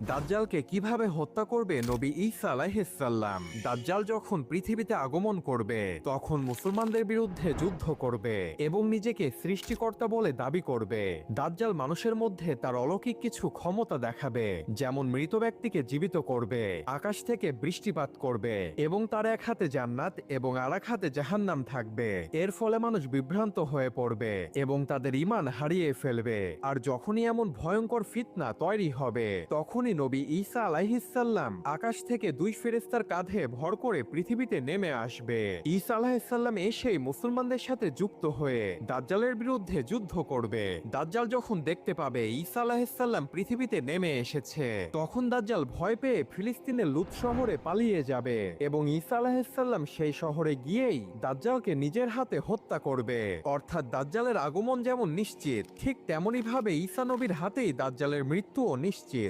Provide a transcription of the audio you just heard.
দাজ্জালকে কীভাবে হত্যা করবে নবী ঈসা আলাইহিসসালাম? দাজ্জাল যখন পৃথিবীতে আগমন করবে, তখন মুসলমানদের বিরুদ্ধে যুদ্ধ করবে এবং নিজেকে সৃষ্টিকর্তা বলে দাবি করবে। দাজ্জাল মানুষের মধ্যে তার অলৌকিক কিছু ক্ষমতা দেখাবে, যেমন মৃত ব্যক্তিকে জীবিত করবে, আকাশ থেকে বৃষ্টিপাত করবে এবং তার এক হাতে জান্নাত এবং আর এক হাতে জাহান্নাম থাকবে। এর ফলে মানুষ বিভ্রান্ত হয়ে পড়বে এবং তাদের ইমান হারিয়ে ফেলবে। আর যখনই এমন ভয়ঙ্কর ফিতনা তৈরি হবে তখনই নবী ঈসা আলাইহিসাল্লাম আকাশ থেকে দুই ফেরেস্তার কাঁধে ভর করে পৃথিবীতে নেমে আসবে। ঈসা আলাইহিসাল্লাম এসেই মুসলমানদের সাথে যুক্ত হয়ে দাজ্জালের বিরুদ্ধে যুদ্ধ করবে। দাজ্জাল যখন দেখতে পাবে ঈসা আলাইহিসাল্লাম পৃথিবীতে নেমে এসেছে, তখন দাজ্জাল ভয় পেয়ে ফিলিস্তিনের লুত শহরে পালিয়ে যাবে এবং ঈসা আলাইহিসাল্লাম সেই শহরে গিয়েই দাজ্জালকে নিজের হাতে হত্যা করবে। অর্থাৎ দাজ্জালের আগমন যেমন নিশ্চিত, ঠিক তেমনই ভাবে ঈসা নবীর হাতেই দাজ্জালের মৃত্যুও নিশ্চিত।